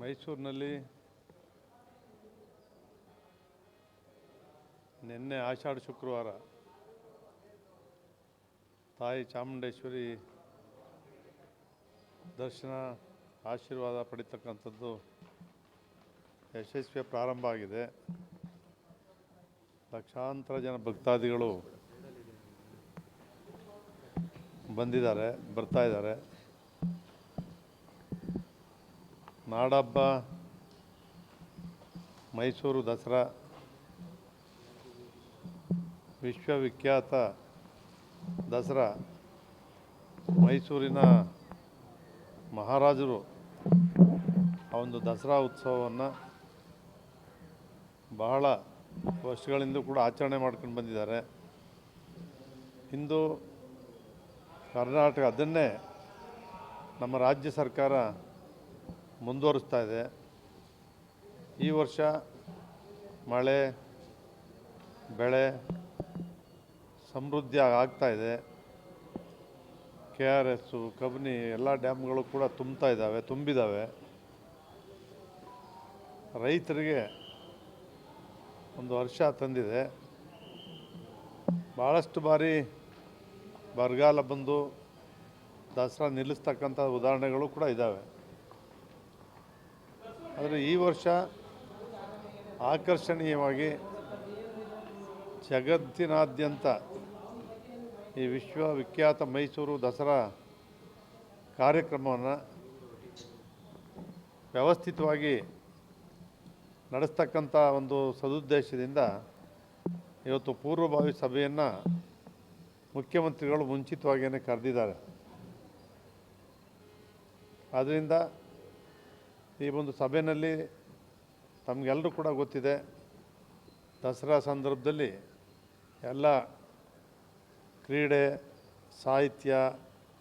ಮೈಸೂರಿನಲ್ಲಿ ನಿನ್ನೆ ಆಷಾಢ ಶುಕ್ರವಾರ ತಾಯಿ ಚಾಮುಂಡೇಶ್ವರಿ ದರ್ಶನ ಆಶೀರ್ವಾದ ಪಡಿತಕ್ಕಂಥದ್ದು ಯಶಸ್ವಿ ಪ್ರಾರಂಭ ಆಗಿದೆ. ಲಕ್ಷಾಂತರ ಜನ ಭಕ್ತಾದಿಗಳು ಬಂದಿದ್ದಾರೆ, ಬರ್ತಾ ಇದ್ದಾರೆ. ನಾಡಹಬ್ಬ, ಮೈಸೂರು ದಸರಾ, ವಿಶ್ವವಿಖ್ಯಾತ ದಸರಾ, ಮೈಸೂರಿನ ಮಹಾರಾಜರು ಆ ಒಂದು ದಸರಾ ಉತ್ಸವವನ್ನು ಬಹಳ ವರ್ಷಗಳಿಂದ ಕೂಡ ಆಚರಣೆ ಮಾಡ್ಕೊಂಡು ಬಂದಿದ್ದಾರೆ. ಇಂದು ಕರ್ನಾಟಕ ಅದನ್ನೇ ನಮ್ಮ ರಾಜ್ಯ ಸರ್ಕಾರ ಮುಂದುವರಿಸ್ತಾ ಇದೆ. ಈ ವರ್ಷ ಮಳೆ, ಬೆಳೆ ಸಮೃದ್ಧಿ ಆಗ್ತಾ ಇದೆ. ಕೆ ಆರ್ ಎಸ್ಸು ಕಬನಿ ಎಲ್ಲ ಡ್ಯಾಮ್ಗಳು ಕೂಡ ತುಂಬ್ತಾ ಇದ್ದಾವೆ ತುಂಬಿದ್ದಾವೆ ರೈತರಿಗೆ ಒಂದು ವರ್ಷ ತಂದಿದೆ. ಭಾಳಷ್ಟು ಬಾರಿ ಬರಗಾಲ ಬಂದು ದಸರಾ ನಿಲ್ಲಿಸ್ತಕ್ಕಂಥ ಉದಾಹರಣೆಗಳು ಕೂಡ ಇದ್ದಾವೆ. ಆದರೆ ಈ ವರ್ಷ ಆಕರ್ಷಣೀಯವಾಗಿ ಜಗತ್ತಿನಾದ್ಯಂತ ಈ ವಿಶ್ವವಿಖ್ಯಾತ ಮೈಸೂರು ದಸರಾ ಕಾರ್ಯಕ್ರಮವನ್ನು ವ್ಯವಸ್ಥಿತವಾಗಿ ನಡೆಸ್ತಕ್ಕಂಥ ಒಂದು ಸದುದ್ದೇಶದಿಂದ ಇವತ್ತು ಪೂರ್ವಭಾವಿ ಸಭೆಯನ್ನು ಮುಖ್ಯಮಂತ್ರಿಗಳು ಮುಂಚಿತವಾಗಿಯೇ ಕರೆದಿದ್ದಾರೆ. ಆದ್ದರಿಂದ ಈ ಒಂದು ಸಭೆಯಲ್ಲಿ ತಮಗೆಲ್ಲರೂ ಕೂಡ ಗೊತ್ತಿದೆ, ದಸರಾ ಸಂದರ್ಭದಲ್ಲಿ ಎಲ್ಲ ಕ್ರೀಡೆ, ಸಾಹಿತ್ಯ,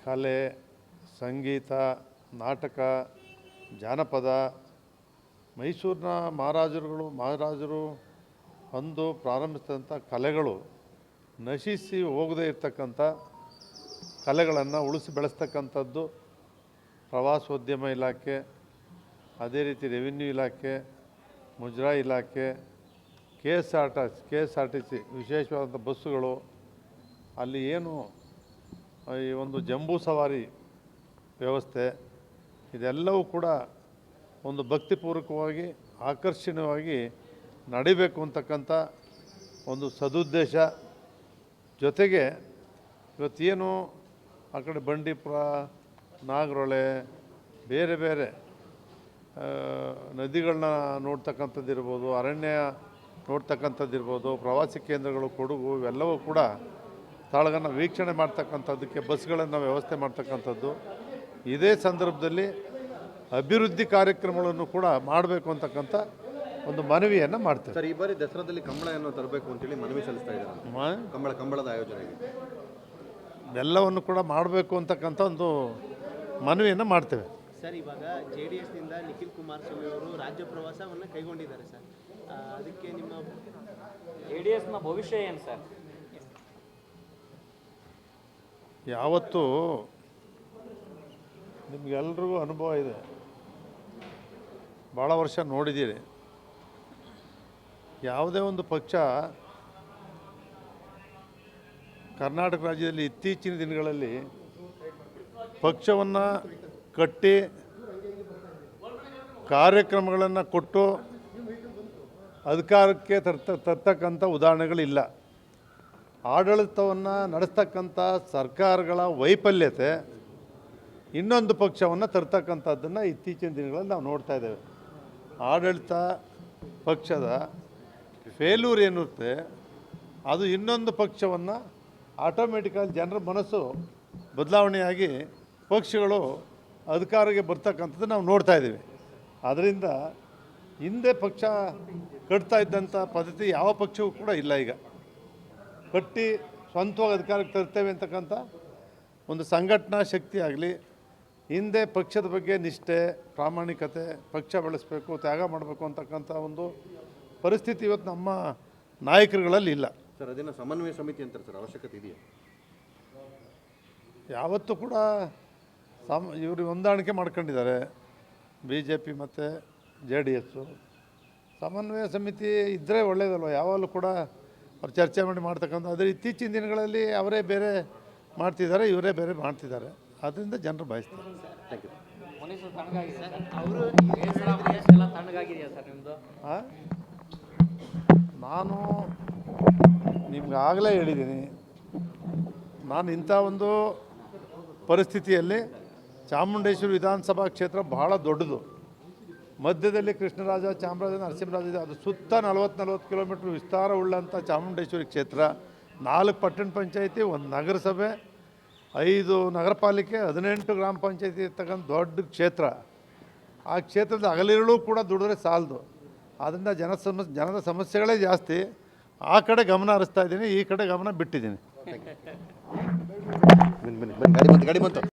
ಕಲೆ, ಸಂಗೀತ, ನಾಟಕ, ಜಾನಪದ, ಮೈಸೂರಿನ ಮಹಾರಾಜರುಗಳು, ಮಹಾರಾಜರು ಅಂದು ಪ್ರಾರಂಭಿಸಿದಂಥ ಕಲೆಗಳು ನಶಿಸಿ ಹೋಗದೇ ಇರತಕ್ಕಂಥ ಕಲೆಗಳನ್ನು ಉಳಿಸಿ ಬೆಳೆಸ್ತಕ್ಕಂಥದ್ದು ಪ್ರವಾಸೋದ್ಯಮ ಇಲಾಖೆ ಅದೇ ರೀತಿ ರೆವಿನ್ಯೂ ಇಲಾಖೆ ಮುಜ್ರಾ ಇಲಾಖೆ K S R T K S R T C ವಿಶೇಷವಾದಂಥ ಬಸ್ಸುಗಳು, ಅಲ್ಲಿ ಏನು ಈ ಒಂದು ಜಂಬೂ ಸವಾರಿ ವ್ಯವಸ್ಥೆ, ಇದೆಲ್ಲವೂ ಕೂಡ ಒಂದು ಭಕ್ತಿಪೂರ್ವಕವಾಗಿ, ಆಕರ್ಷಣೀಯವಾಗಿ ನಡಿಬೇಕು ಅಂತಕ್ಕಂಥ ಒಂದು ಸದುದ್ದೇಶ. ಜೊತೆಗೆ ಇವತ್ತೇನು ಆ ಕಡೆ ಬಂಡೀಪುರ, ನಾಗರೊಳೆ, ಬೇರೆ ಬೇರೆ ನದಿಗಳನ್ನ ನೋಡ್ತಕ್ಕಂಥದ್ದು ಇರ್ಬೋದು ಅರಣ್ಯ ನೋಡ್ತಕ್ಕಂಥದ್ದು ಇರ್ಬೋದು ಪ್ರವಾಸಿ ಕೇಂದ್ರಗಳು ಕೊಡಗು ಇವೆಲ್ಲವೂ ಕೂಡ ಸ್ಥಳಗಳನ್ನು ವೀಕ್ಷಣೆ ಮಾಡ್ತಕ್ಕಂಥದ್ದಕ್ಕೆ ಬಸ್ಗಳನ್ನು ವ್ಯವಸ್ಥೆ ಮಾಡ್ತಕ್ಕಂಥದ್ದು. ಇದೇ ಸಂದರ್ಭದಲ್ಲಿ ಅಭಿವೃದ್ಧಿ ಕಾರ್ಯಕ್ರಮಗಳನ್ನು ಕೂಡ ಮಾಡಬೇಕು ಅಂತಕ್ಕಂಥ ಒಂದು ಮನವಿಯನ್ನು ಮಾಡ್ತೇವೆ. ಸರ್ ಈ ಬಾರಿ ದಸರಾದಲ್ಲಿ ಕಂಬಳವನ್ನು ತರಬೇಕು ಅಂತೇಳಿ ಮನವಿ ಸಲ್ಲಿಸ್ತಾ ಇದ್ದಾರೆ. ಕಂಬಳ ಕಂಬಳದ ಆಯೋಜನೆಗೆ ಎಲ್ಲವನ್ನು ಕೂಡ ಮಾಡಬೇಕು ಅಂತಕ್ಕಂಥ ಒಂದು ಮನವಿಯನ್ನು ಮಾಡ್ತೇವೆ. ಸರ್ ಇವಾಗ ಜೆ ಡಿ ಎಸ್ನಿಂದ ನಿಖಿಲ್ ಕುಮಾರಸ್ವಾಮಿ ಅವರು ರಾಜ್ಯ ಪ್ರವಾಸವನ್ನು ಕೈಗೊಂಡಿದ್ದಾರೆ ಸರ್. ಅದಕ್ಕೆ ನಿಮ್ಮ ಜೆ ಡಿ ಎಸ್ನ ಭವಿಷ್ಯ ಏನು ಸರ್? ಯಾವತ್ತು ನಿಮಗೆಲ್ರಿಗೂ ಅನುಭವ ಇದೆ. ಭಾಳ ವರ್ಷ ನೋಡಿದ್ದೀರಿ ಯಾವುದೇ ಒಂದು ಪಕ್ಷ ಕರ್ನಾಟಕ ರಾಜ್ಯದಲ್ಲಿ ಇತ್ತೀಚಿನ ದಿನಗಳಲ್ಲಿ ಪಕ್ಷವನ್ನು ಕಟ್ಟಿ ಕಾರ್ಯಕ್ರಮಗಳನ್ನು ಕೊಟ್ಟು ಅಧಿಕಾರಕ್ಕೆ ತರ್ತ, ತರ್ತಕ್ಕಂಥ ಉದಾಹರಣೆಗಳಿಲ್ಲ. ಆಡಳಿತವನ್ನು ನಡೆಸ್ತಕ್ಕಂಥ ಸರ್ಕಾರಗಳ ವೈಫಲ್ಯತೆ ಇನ್ನೊಂದು ಪಕ್ಷವನ್ನು ತರ್ತಕ್ಕಂಥದ್ದನ್ನು ಇತ್ತೀಚಿನ ದಿನಗಳಲ್ಲಿ ನಾವು ನೋಡ್ತಾ ಇದ್ದೇವೆ. ಆಡಳಿತ ಪಕ್ಷದ ಫೇಲ್ಯೂರ್ ಏನಿರುತ್ತೆ, ಅದು ಇನ್ನೊಂದು ಪಕ್ಷವನ್ನು ಆಟೋಮೆಟಿಕಲ್ ಜನರ ಮನಸ್ಸು ಬದಲಾವಣೆಯಾಗಿ ಪಕ್ಷಗಳು ಅಧಿಕಾರಕ್ಕೆ ಬರ್ತಕ್ಕಂಥದ್ದು ನಾವು ನೋಡ್ತಾ ಇದ್ದೀವಿ. ಅದರಿಂದ ಹಿಂದೆ ಪಕ್ಷ ಕಟ್ತಾ ಇದ್ದಂಥ ಪದ್ಧತಿ ಯಾವ ಪಕ್ಷವೂ ಕೂಡ ಇಲ್ಲ ಈಗ. ಕಟ್ಟಿ ಸ್ವಂತವಾಗಿ ಅಧಿಕಾರಕ್ಕೆ ತರ್ತೇವೆ ಅಂತಕ್ಕಂಥ ಒಂದು ಸಂಘಟನಾ ಶಕ್ತಿ ಆಗಲಿ ಹಿಂದೆ ಪಕ್ಷದ ಬಗ್ಗೆ ನಿಷ್ಠೆ ಪ್ರಾಮಾಣಿಕತೆ ಪಕ್ಷ ಬೆಳೆಸಬೇಕು ತ್ಯಾಗ ಮಾಡಬೇಕು ಅಂತಕ್ಕಂಥ ಒಂದು ಪರಿಸ್ಥಿತಿ ಇವತ್ತು ನಮ್ಮ ನಾಯಕರುಗಳಲ್ಲಿ ಇಲ್ಲ. ಸರ್ ಅದನ್ನು ಸಮನ್ವಯ ಸಮಿತಿ ಅಂತಾರೆ ಸರ್ ಅವಶ್ಯಕತೆ ಇದೆಯಾ? ಯಾವತ್ತೂ ಕೂಡ ಸಮ ಇವರು ಹೊಂದಾಣಿಕೆ ಮಾಡ್ಕೊಂಡಿದ್ದಾರೆ. ಬಿ ಜೆ ಪಿ ಮತ್ತು ಜೆ ಡಿ ಎಸ್ಸು ಸಮನ್ವಯ ಸಮಿತಿ ಇದ್ದರೆ ಒಳ್ಳೆಯದಲ್ವ ಯಾವಾಗಲೂ ಕೂಡ ಅವ್ರು ಚರ್ಚೆ ಮಾಡಿ ಮಾಡ್ತಕ್ಕಂಥ ಆದರೆ ಇತ್ತೀಚಿನ ದಿನಗಳಲ್ಲಿ ಅವರೇ ಬೇರೆ ಮಾಡ್ತಿದ್ದಾರೆ ಇವರೇ ಬೇರೆ ಮಾಡ್ತಿದ್ದಾರೆ. ಅದರಿಂದ ಜನರು ಬಯಸ್ತಾರೆ. ನಿಮ್ಮದು ನಾನು ನಿಮ್ಗೆ ಆಗಲೇ ಹೇಳಿದ್ದೀನಿ. ನಾನು ಇಂಥ ಒಂದು ಪರಿಸ್ಥಿತಿಯಲ್ಲಿ ಚಾಮುಂಡೇಶ್ವರಿ ವಿಧಾನಸಭಾ ಕ್ಷೇತ್ರ ಬಹಳ ದೊಡ್ಡದು. ಮಧ್ಯದಲ್ಲಿ ಕೃಷ್ಣರಾಜ, ಚಾಮರಾಜ, ನರಸಿಂಹರಾಜ ಇದೆ. ಅದು ಸುತ್ತ ನಲವತ್ತು ನಲ್ವತ್ತು ಕಿಲೋಮೀಟ್ರ್ ವಿಸ್ತಾರ ಉಳ್ಳಂಥ ಚಾಮುಂಡೇಶ್ವರಿ ಕ್ಷೇತ್ರ. ನಾಲ್ಕು ಪಟ್ಟಣ ಪಂಚಾಯಿತಿ, ಒಂದು ನಗರಸಭೆ, ಐದು ನಗರ ಪಾಲಿಕೆ ಹದಿನೆಂಟು ಗ್ರಾಮ ಪಂಚಾಯತಿ ಇರ್ತಕ್ಕಂಥ ದೊಡ್ಡ ಕ್ಷೇತ್ರ. ಆ ಕ್ಷೇತ್ರದ ಅಗಲಿರುಳು ಕೂಡ ದುಡಿದ್ರೆ ಸಾಲದು. ಆದ್ದರಿಂದ ಜನ ಸಮಸ್ ಜನದ ಸಮಸ್ಯೆಗಳೇ ಜಾಸ್ತಿ. ಆ ಕಡೆ ಗಮನ ಹರಿಸ್ತಾ ಇದ್ದೀನಿ, ಈ ಕಡೆ ಗಮನ ಬಿಟ್ಟಿದ್ದೀನಿ. ಗಾಡಿ ಬಂತು ಗಾಡಿ ಬಂತು.